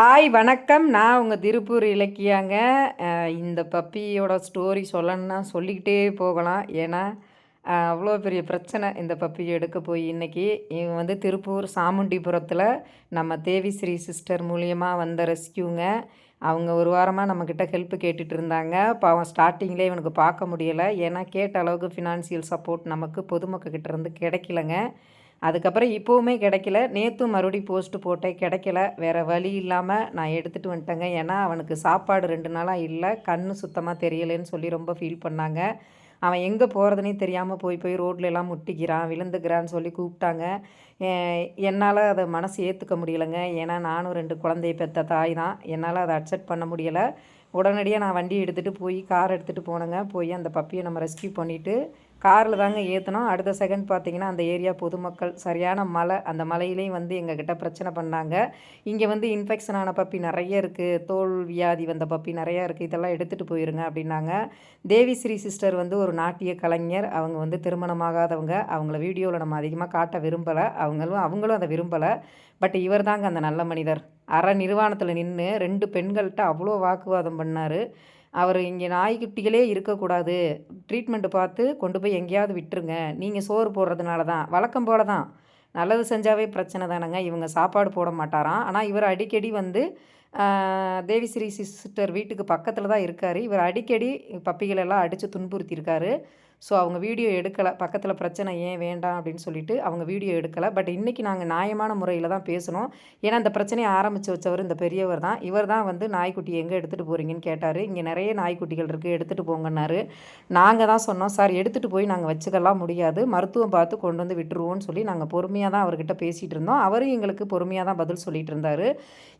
Hi வணக்கம். நான் உங்கள் திருப்பூர் இலக்கியாங்க. இந்த பப்பியோட ஸ்டோரி சொல்லணும்னா சொல்லிக்கிட்டே போகலாம். ஏன்னா அவ்வளோ பெரிய பிரச்சனை இந்த பப்பியை எடுக்க போய் இன்னைக்கு. இவன் வந்து திருப்பூர் சாமுண்டிபுரத்தில் நம்ம தேவி ஸ்ரீ சிஸ்டர் மூலியமாக வந்த ரெஸ்கியூங்க. அவங்க ஒரு வாரமாக நம்மக்கிட்ட ஹெல்ப் கேட்டுட்டு இருந்தாங்க. பாவம் ஸ்டார்டிங்கில் இவனுக்கு பார்க்க முடியலை. ஏன்னா கேட்ட அளவுக்கு ஃபினான்சியல் சப்போர்ட் நமக்கு பொதுமக்கள்கிட்ட இருந்து கிடைக்கலங்க. அதுக்கப்புறம் இப்போவுமே கிடைக்கல. நேற்றும் மறுபடியும் போஸ்ட்டு போட்டேன் கிடைக்கல. வேறு வழி இல்லாமல் நான் எடுத்துகிட்டு வந்துட்டேங்க. ஏன்னா அவனுக்கு சாப்பாடு ரெண்டு நாளாக இல்லை. கண் சுத்தமாக தெரியலைன்னு சொல்லி ரொம்ப ஃபீல் பண்ணாங்க. அவன் எங்கே போகிறதுனே தெரியாமல் போய் போய் ரோட்லெலாம் முட்டிக்கிறான் விழுந்துக்கிறான்னு சொல்லி கூப்பிட்டாங்க. என்னால் அதை மனசு ஏற்றுக்க முடியலைங்க. ஏன்னா நானும் ரெண்டு குழந்தைய பெற்ற தாய் தான். என்னால் அதை அக்செப்ட் பண்ண முடியலை. உடனடியாக நான் வண்டி எடுத்துகிட்டு போய் கார் எடுத்துகிட்டு போனேங்க. போய் அந்த பப்பியை நம்ம ரெஸ்கியூ பண்ணிவிட்டு காரில் தாங்க ஏற்றினோம் அடுத்த செகண்ட் பார்த்தீங்கன்னா அந்த ஏரியா பொதுமக்கள் சரியான மலை அந்த மலையிலையும் வந்து எங்ககிட்ட பிரச்சனை பண்ணாங்க. இங்கே வந்து இன்ஃபெக்ஷன் ஆன பப்பி நிறைய இருக்குது தோல் வியாதி வந்த பப்பி நிறையா இருக்குது இதெல்லாம் எடுத்துகிட்டு போயிருங்க அப்படின்னாங்க. தேவி ஸ்ரீ சிஸ்டர் வந்து ஒரு நாட்டிய கலைஞர். அவங்க வந்து திருமணமாகாதவங்க. அவங்கள வீடியோவில் நம்ம அதிகமாக காட்ட விரும்பலை. அவங்களும் அவங்களும் அதை விரும்பலை. பட் இவர் தாங்க அந்த நல்ல மனிதர். அற நிர்வாணத்தில் நின்று ரெண்டு பெண்கள்கிட்ட அவ்வளோ வாக்குவாதம் பண்ணார். அவர் இங்கே நாய்க்குட்டிகளே இருக்கக்கூடாது. ட்ரீட்மெண்ட்டு பார்த்து கொண்டு போய் எங்கேயாவது விட்டுருங்க. நீங்கள் சோறு போடுறதுனால தான். வழக்கம் போல தான். நல்லது செஞ்சாவே பிரச்சனை தானேங்க. இவங்க சாப்பாடு போட மாட்டாராம். ஆனால் இவர் அடிக்கடி வந்து தேவி தேவிஸ்ரீ சிஸ்டர் வீட்டுக்கு பக்கத்தில் தான் இருக்கார். இவர் அடிக்கடி பப்பிகளெல்லாம் அடித்து துன்புறுத்தியிருக்காரு. ஸோ அவங்க வீடியோ எடுக்கலை. பக்கத்தில் பிரச்சனை ஏன் வேண்டாம் அப்படின்னு சொல்லிட்டு அவங்க வீடியோ எடுக்கலை. பட் இன்றைக்கி நாங்கள் நியாயமான முறையில் தான் பேசணும். ஏன்னா இந்த பிரச்சனையை ஆரம்பித்து வச்சவர் இந்த பெரியவர் தான். இவர் தான் வந்து நாய்க்குட்டி எங்கே எடுத்துகிட்டு போகிறீங்கன்னு கேட்டார். இங்கே நிறைய நாய்க்குட்டிகள் இருக்குது எடுத்துகிட்டு போங்கன்னாரு. நாங்கள் தான் சொன்னோம் சார் எடுத்துகிட்டு போய் நாங்கள் வச்சுக்கலாம். முடியாது. மருத்துவம் பார்த்து கொண்டு வந்து விட்டுருவோம்னு சொல்லி நாங்கள் பொறுமையாக தான் அவர்கிட்ட பேசிகிட்டு இருந்தோம். அவரும் எங்களுக்கு பொறுமையாக தான் பதில் சொல்லிட்டு இருந்தார்.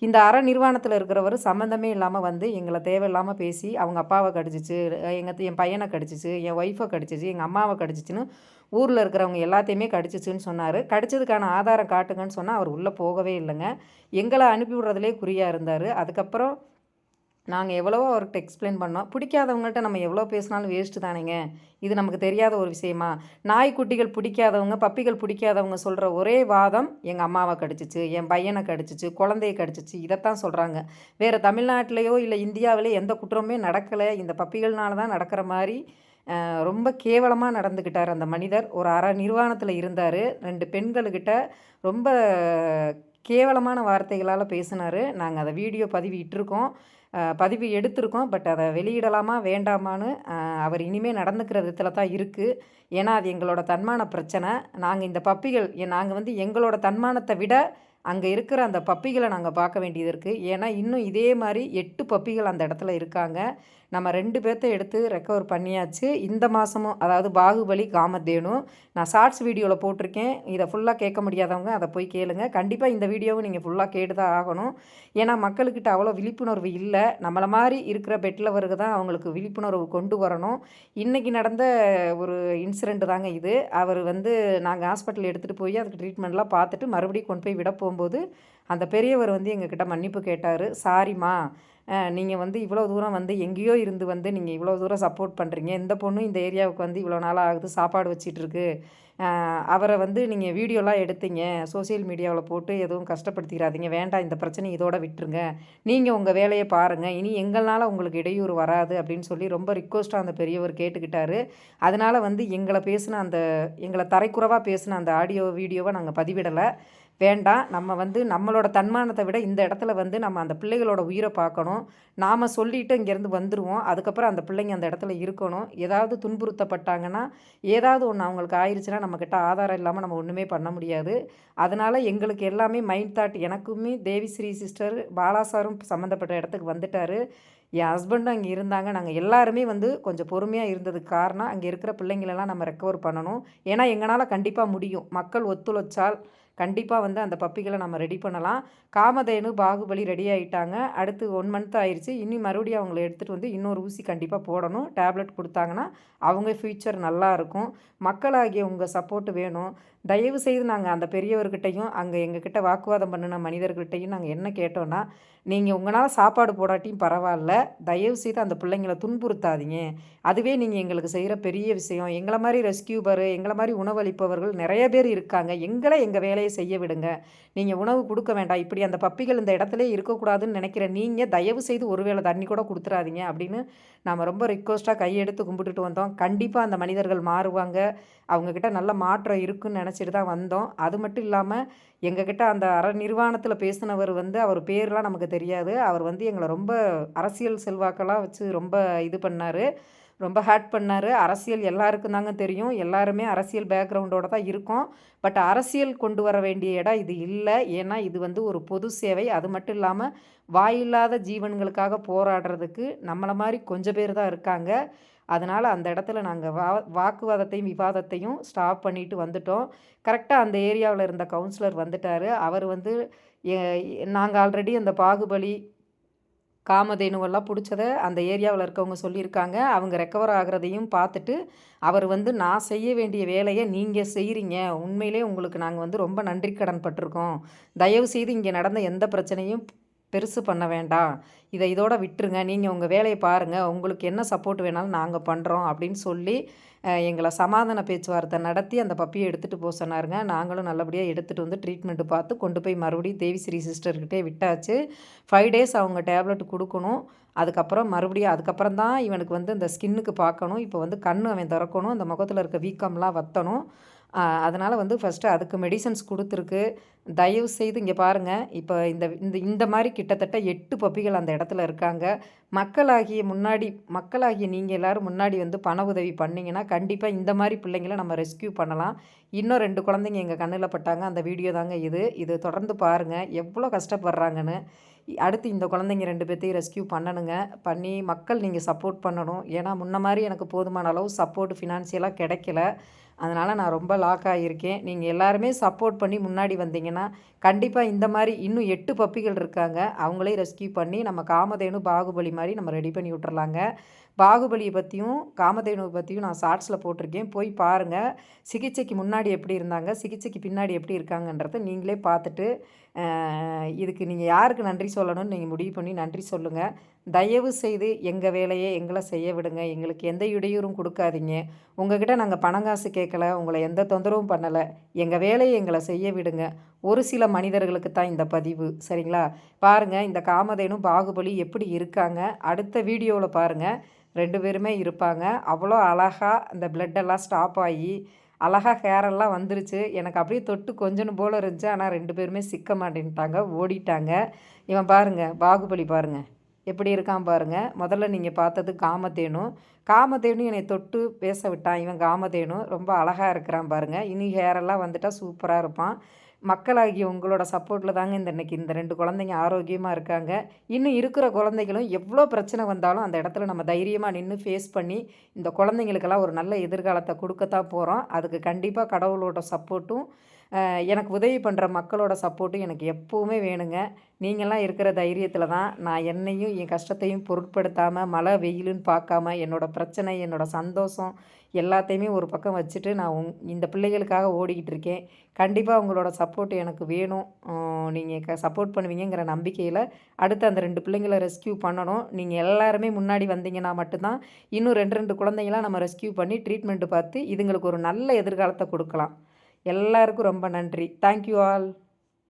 இந்த அற நிர்வாணத்தில் இருக்கிறவர் சம்மந்தமே இல்லாமல் வந்து எங்களை தேவையில்லாமல் பேசி அவங்க அப்பாவை கடிச்சிச்சு எங்கள் என் பையனை கடிச்சிச்சு என் ஒய்ஃபை கடிச்சு கடிச்சிச்சு எங்கள் அம்மாவை கடிச்சிச்சுன்னு ஊரில் இருக்கிறவங்க எல்லாத்தையுமே கடிச்சிச்சுன்னு சொன்னார். கடிச்சதுக்கான ஆதாரம் காட்டுங்கன்னு சொன்னால் அவர் உள்ளே போகவே இல்லைங்க. எங்களை அனுப்பி விடுறதுலே குறியாக இருந்தார். அதுக்கப்புறம் நாங்கள் எவ்வளவோ அவர்கிட்ட எக்ஸ்பிளைன் பண்ணோம். பிடிக்காதவங்கள்ட்ட நம்ம எவ்வளோ பேசினாலும் வேஸ்ட்டு தானேங்க. இது நமக்கு தெரியாத ஒரு விஷயமா? நாய்க்குட்டிகள் பிடிக்காதவங்க பப்பிகள் பிடிக்காதவங்க சொல்கிற ஒரே வாதம் எங்கள் அம்மாவை கடிச்சிச்சு என் பையனை கடிச்சிச்சு குழந்தைய கடிச்சிச்சு இதைத்தான் சொல்கிறாங்க வேறு தமிழ்நாட்டிலேயோ இல்லை இந்தியாவிலேயோ எந்த குற்றமுமே நடக்கலை. இந்த பப்பிகள்னால தான் நடக்கிற மாதிரி ரொம்ப கேவலமாக நடந்துக்கிட்டார் அந்த மனிதர். ஒரு அற நிர்வாணத்தில் இருந்தார். ரெண்டு பெண்களுக்கிட்ட ரொம்ப கேவலமான வார்த்தைகளால் பேசினார். நாங்கள் அதை வீடியோ பதிவிட்டிருக்கோம் பதிவு எடுத்திருக்கோம். பட் அதை வெளியிடலாமா வேண்டாமான்னு அவர் இனிமேல் நடந்துக்கிற விதத்தில் தான் இருக்குது ஏன்னா அது எங்களோட தன்மான பிரச்சனை. நாங்கள் இந்த பப்பிகள் நாங்கள் வந்து எங்களோட தன்மானத்தை விட அங்கே இருக்கிற அந்த பப்பிகளை நாங்கள் பார்க்க வேண்டியது இருக்குது ஏன்னா இன்னும் இதே மாதிரி எட்டு பப்பிகள் அந்த இடத்துல இருக்காங்க. நம்ம ரெண்டு பேர்த்த எடுத்து ரெக்கவர் பண்ணியாச்சு. இந்த மாதமும் அதாவது பாகுபலி காமத்தேனும் நான் ஷார்ட்ஸ் வீடியோவில் போட்டிருக்கேன். இதை ஃபுல்லாக கேட்க முடியாதவங்க அதை போய் கேளுங்க. கண்டிப்பாக இந்த வீடியோவை நீங்கள் ஃபுல்லாக கேட்டு தான் ஆகணும். ஏன்னா மக்களுக்கிட்ட அவ்வளோ விழிப்புணர்வு இல்லை. நம்மளை மாதிரி இருக்கிற பெட்லவருக்கு தான் அவங்களுக்கு விழிப்புணர்வு கொண்டு வரணும். இன்றைக்கி நடந்த ஒரு இன்சிடெண்ட் தாங்க இது. அவர் வந்து நாங்கள் ஹாஸ்பிட்டல் எடுத்துகிட்டு போய் அதுக்கு ட்ரீட்மெண்ட்லாம் பார்த்துட்டு மறுபடியும் கொண்டு போய் விட போகும்போது அந்த பெரியவர் வந்து எங்ககிட்ட மன்னிப்பு கேட்டார் சாரிம்மா நீங்கள் வந்து இவ்வளோ தூரம் வந்து எங்கேயோ இருந்து வந்து நீங்கள் இவ்வளோ தூரம் சப்போர்ட் பண்ணுறீங்க இந்த பொண்ணும் இந்த ஏரியாவுக்கு வந்து இவ்வளோ நாள் ஆகுது சாப்பாடு வச்சிட்ருக்கு அவரை வந்து நீங்கள் வீடியோலாம் எடுத்தீங்க சோஷியல் மீடியாவில் போட்டு எதுவும் கஷ்டப்படுத்திடாதீங்க வேண்டாம் இந்த பிரச்சனை இதோட விட்டுருங்க. நீங்கள் உங்கள் வேலையை பாருங்கள் இனி எங்களால் உங்களுக்கு இடையூறு வராது அப்படின்னு சொல்லி ரொம்ப ரிக்வஸ்ட்டாக அந்த பெரியவர் கேட்டுக்கிட்டாரு. அதனால் வந்து எங்களை பேசின அந்த எங்களை தரைக்குறவாக பேசின அந்த ஆடியோ வீடியோவை நாங்கள் பதிவிடலை. வேண்டாம். நம்ம வந்து நம்மளோட தன்மானத்தை விட இந்த இடத்துல வந்து நம்ம அந்த பிள்ளைகளோட உயிரை பார்க்கணும். நாம் சொல்லிட்டு இங்கேருந்து வந்துடுவோம் அதுக்கப்புறம் அந்த பிள்ளைங்க அந்த இடத்துல இருக்கணும். ஏதாவது துன்புறுத்தப்பட்டாங்கன்னா ஏதாவது ஒன்று அவங்களுக்கு ஆயிடுச்சுன்னா நம்மக்கிட்ட ஆதாரம் இல்லாமல் நம்ம ஒன்றுமே பண்ண முடியாது. அதனால் எங்களுக்கு எல்லாமே மைண்ட் தாட் எனக்குமே தேவிஸ்ரீ சிஸ்டர் பாலா சாரும் சம்மந்தப்பட்ட இடத்துக்கு வந்துட்டார். என் ஹஸ்பண்டும் அங்கே இருந்தாங்க. நாங்கள் எல்லாருமே வந்து கொஞ்சம் பொறுமையாக இருந்ததுக்கு காரணம் அங்கே இருக்கிற பிள்ளைங்களெல்லாம் நம்ம ரெக்கவர் பண்ணணும். ஏன்னா எங்களால் கண்டிப்பாக முடியும். மக்கள் ஒத்துழைச்சால் கண்டிப்பாக வந்து அந்த பப்பிகளை நம்ம ரெடி பண்ணலாம். காமதேனு பாகுபலி ரெடி ஆகிட்டாங்க அடுத்து ஒன் மந்த் ஆயிடுச்சு இனி மறுபடியும் அவங்கள எடுத்துகிட்டு வந்து இன்னொரு ஊசி கண்டிப்பாக போடணும். டேப்லெட் கொடுத்தாங்கன்னா அவங்க ஃப்யூச்சர் நல்லாயிருக்கும் மக்களாகிய உங்கள் சப்போர்ட் வேணும். தயவு செய்து நாங்கள் அந்த பெரியவர்கிட்டையும் அங்கே எங்ககிட்ட வாக்குவாதம் பண்ணின மனிதர்கள்ட்டையும் நாங்கள் என்ன கேட்டோன்னா நீங்கள் உங்களால் சாப்பாடு போடாட்டியும் பரவாயில்ல. தயவு செய்து அந்த பிள்ளைங்களை துன்புறுத்தாதீங்க. அதுவே நீங்கள் எங்களுக்கு செய்கிற பெரிய விஷயம். எங்களை மாதிரி ரெஸ்கியூபர் எங்களை மாதிரி உணவளிப்பவர்கள் நிறைய பேர் இருக்காங்க. எங்களை எங்கள் வேலையை செய்ய விடுங்க. நீங்கள் உணவு கொடுக்க வேண்டாம். இப்படி அந்த பப்பிகள் இந்த இடத்துல இருக்கக்கூடாதுன்னு நினைக்கிற நீங்கள் தயவு செய்து ஒருவேளை தண்ணி கூட கொடுத்துறாதீங்க அப்படின்னு நாம் ரொம்ப ரிக்வஸ்ட்டாக கையெடுத்து கும்பிட்டுட்டு வந்தோம். கண்டிப்பாக அந்த மனிதர்கள் மாறுவாங்க. அவங்கக்கிட்ட நல்ல மாற்றம் இருக்குன்னு நினச்சிட்டு தான் வந்தோம். அது மட்டும் இல்லாமல் எங்ககிட்ட அந்த அற நிர்வாணத்தில் பேசினவர் வந்து அவர் பேர்லாம் நமக்கு தெரியாது. அவர் வந்து எங்களை ரொம்ப அரசியல் செல்வாக்கெல்லாம் வச்சு ரொம்ப இது பண்ணார். ரொம்ப ஹேட் பண்ணார். அரசியல் எல்லாருக்கும் தாங்க தெரியும். எல்லாருமே அரசியல் பேக்ரவுண்டோட தான் இருக்கோம். பட் அரசியல் கொண்டு வர வேண்டிய இடம் இது இல்லை. ஏன்னா இது வந்து ஒரு பொது சேவை. அது மட்டும் இல்லாமல் வாயில்லாத ஜீவன்களுக்காக போராடுறதுக்கு நம்மளை மாதிரி கொஞ்சம் பேர் தான் இருக்காங்க. அதனால் அந்த இடத்துல நாங்கள் வா வாக்குவாதத்தையும் விவாதத்தையும் ஸ்டாப் பண்ணிட்டு வந்துட்டோம். கரெக்டாக அந்த ஏரியாவில் இருந்த கவுன்சிலர் வந்துட்டார். அவர் வந்து நாங்கள் ஆல்ரெடி அந்த பாகுபலி காமதேனுவெல்லாம் பிடிச்சத அந்த ஏரியாவில் இருக்கவங்க சொல்லியிருக்காங்க. அவங்க ரெக்கவர் ஆகிறதையும் பார்த்துட்டு அவர் வந்து நான் செய்ய வேண்டிய வேலையை நீங்கள் செய்கிறீங்க உண்மையிலே உங்களுக்கு நாங்கள் வந்து ரொம்ப நன்றி கடன் பட்டிருக்கோம். தயவு செய்து இங்கே நடந்த எந்த பிரச்சனையும் பெருசு பண்ண வேண்டாம். இதை இதோட விட்டுருங்க. நீங்கள் உங்கள் வேலையை பாருங்கள் உங்களுக்கு என்ன சப்போர்ட் வேணாலும் நாங்கள் பண்ணுறோம் அப்படின்னு சொல்லி எங்களை சமாதான பேச்சுவார்த்தை நடத்தி அந்த பப்பியை எடுத்துகிட்டு போக சொன்னாருங்க. நாங்களும் நல்லபடியாக எடுத்துகிட்டு வந்து ட்ரீட்மெண்ட்டு பார்த்து கொண்டு போய் மறுபடியும் தேவிஸ்ரீ சிஸ்டர்கிட்டே விட்டாச்சு. ஃபைவ் டேஸ் அவங்க டேப்லெட் கொடுக்கணும். அதுக்கப்புறம் மறுபடியும் அதுக்கப்புறம் தான் இவனுக்கு வந்து இந்த ஸ்கின்னுக்கு பார்க்கணும். இப்போ வந்து கண் அவன் திறக்கணும். அந்த முகத்தில் இருக்க வீக்கம்லாம் வத்தணும். அதனால் வந்து ஃபஸ்ட்டு அதுக்கு மெடிசன்ஸ் கொடுத்துருக்கு. தயவு செய்து இங்கே பாருங்கள் இப்போ இந்த இந்த இந்த மாதிரி கிட்டத்தட்ட எட்டு பப்பிகள் அந்த இடத்துல இருக்காங்க. மக்களாகிய முன்னாடி மக்களாகிய நீங்கள் எல்லோரும் முன்னாடி வந்து பண உதவி பண்ணிங்கன்னா கண்டிப்பாக இந்த மாதிரி பிள்ளைங்கள நம்ம ரெஸ்கியூ பண்ணலாம். இன்னும் ரெண்டு குழந்தைங்க எங்கள் கண்ணில் பட்டாங்க. அந்த வீடியோ தாங்க இது. இது தொடர்ந்து பாருங்கள் எவ்வளோ கஷ்டப்படுறாங்கன்னு. அடுத்து இந்த குழந்தைங்க ரெண்டு பேர்த்தையும் ரெஸ்கியூ பண்ணணுங்க. பண்ணி மக்கள் நீங்கள் சப்போர்ட் பண்ணணும். ஏன்னா முன்ன மாதிரி எனக்கு போதுமான அளவு சப்போர்ட் ஃபினான்சியலாக கிடைக்கல. அதனால் நான் ரொம்ப லாக் ஆகியிருக்கேன். நீங்கள் எல்லாருமே சப்போர்ட் பண்ணி முன்னாடி வந்தீங்கன்னா கண்டிப்பாக இந்த மாதிரி இன்னும் எட்டு பப்பிகள் இருக்காங்க. அவங்களே ரெஸ்கியூ பண்ணி நம்ம காமதேனு பாகுபலி மாதிரி நம்ம ரெடி பண்ணி விட்டுறலாங்க. பாகுபலியை பற்றியும் காமதேனுவை பற்றியும் நான் ஷார்ட்ஸில் போட்டிருக்கேன். போய் பாருங்கள் சிகிச்சைக்கு முன்னாடி எப்படி இருந்தாங்க? சிகிச்சைக்கு பின்னாடி எப்படி இருக்காங்கன்றத நீங்களே பார்த்துட்டு இதுக்கு நீங்கள் யாருக்கு நன்றி சொல்லணும்னு நீங்கள் முடிவு பண்ணி நன்றி சொல்லுங்கள் தயவு செய்து எங்கள் வேலையை எங்களை செய்ய விடுங்க. எங்களுக்கு எந்த இடையூறும் கொடுக்காதீங்க. உங்ககிட்ட நாங்கள் பணம் காசு கேட்கல உங்களை எந்த தொந்தரவும் பண்ணலை. எங்கள் வேலையை எங்களை செய்ய விடுங்க. ஒரு சில மனிதர்களுக்கு தான் இந்த பதிவு சரிங்களா? பாருங்கள் இந்த காமதேனும் பாகுபலி எப்படி இருக்காங்க? அடுத்த வீடியோவில் பாருங்கள் ரெண்டு பேருமே இருப்பாங்க. அவ்வளோ அழகாக அந்த பிளட்டெல்லாம் ஸ்டாப் ஆகி அழகாக ஹேரெல்லாம் வந்துருச்சு. எனக்கு அப்படியே தொட்டு கொஞ்சம் போல் இருந்துச்சு. ஆனால் ரெண்டு பேருமே சிக்க மாட்டேன்ட்டாங்க ஓடிட்டாங்க. இவன் பாருங்கள் பாகுபலி பாருங்கள் எப்படி இருக்கான் பாருங்கள் முதல்ல நீங்கள் பார்த்தது காமதேனு. காமதேனு என்னை தொட்டு பேச விட்டான். இவன் காமதேனு. ரொம்ப அழகாக இருக்கிறான் பாருங்கள் இனி ஹேரெல்லாம் வந்துட்டால் சூப்பராக இருப்பான். மக்களாகிய உங்களோட சப்போர்ட்டில் தாங்க இந்த இன்றைக்கி இந்த ரெண்டு குழந்தைங்க ஆரோக்கியமாக இருக்காங்க. இன்னும் இருக்கிற குழந்தைகளும் எவ்வளோ பிரச்சனை வந்தாலும் அந்த இடத்துல நம்ம தைரியமாக நின்று ஃபேஸ் பண்ணி இந்த குழந்தைங்களுக்கெல்லாம் ஒரு நல்ல எதிர்காலத்தை கொடுக்கத்தான் போகிறோம் அதுக்கு கண்டிப்பாக கடவுளோட சப்போர்ட்டும் எனக்கு உதவி பண்ணுற மக்களோட சப்போர்ட்டும் எனக்கு எப்போவுமே வேணுங்க. நீங்களாம் இருக்கிற தைரியத்தில் தான் நான் என்னையும் என் கஷ்டத்தையும் பொருட்படுத்தாமல் மழை வெயிலுன்னு பார்க்காம என்னோடய பிரச்சனை என்னோடய சந்தோஷம் எல்லாத்தையுமே ஒரு பக்கம் வச்சுட்டு நான் உங் இந்த பிள்ளைகளுக்காக ஓடிக்கிட்டு இருக்கேன். கண்டிப்பாக உங்களோட சப்போர்ட் எனக்கு வேணும். நீங்கள் க சப்போர்ட் பண்ணுவீங்கிற நம்பிக்கையில் அடுத்து அந்த ரெண்டு பிள்ளைங்களை ரெஸ்கியூ பண்ணணும். நீங்கள் எல்லாருமே முன்னாடி வந்தீங்கன்னா மட்டும்தான் இன்னும் ரெண்டு ரெண்டு குழந்தைங்களாம் நம்ம ரெஸ்கியூ பண்ணி ட்ரீட்மெண்ட்டு பார்த்து இதுங்களுக்கு ஒரு நல்ல எதிர்காலத்தை கொடுக்கலாம். எல்லாருக்கும் ரொம்ப நன்றி. Thank you all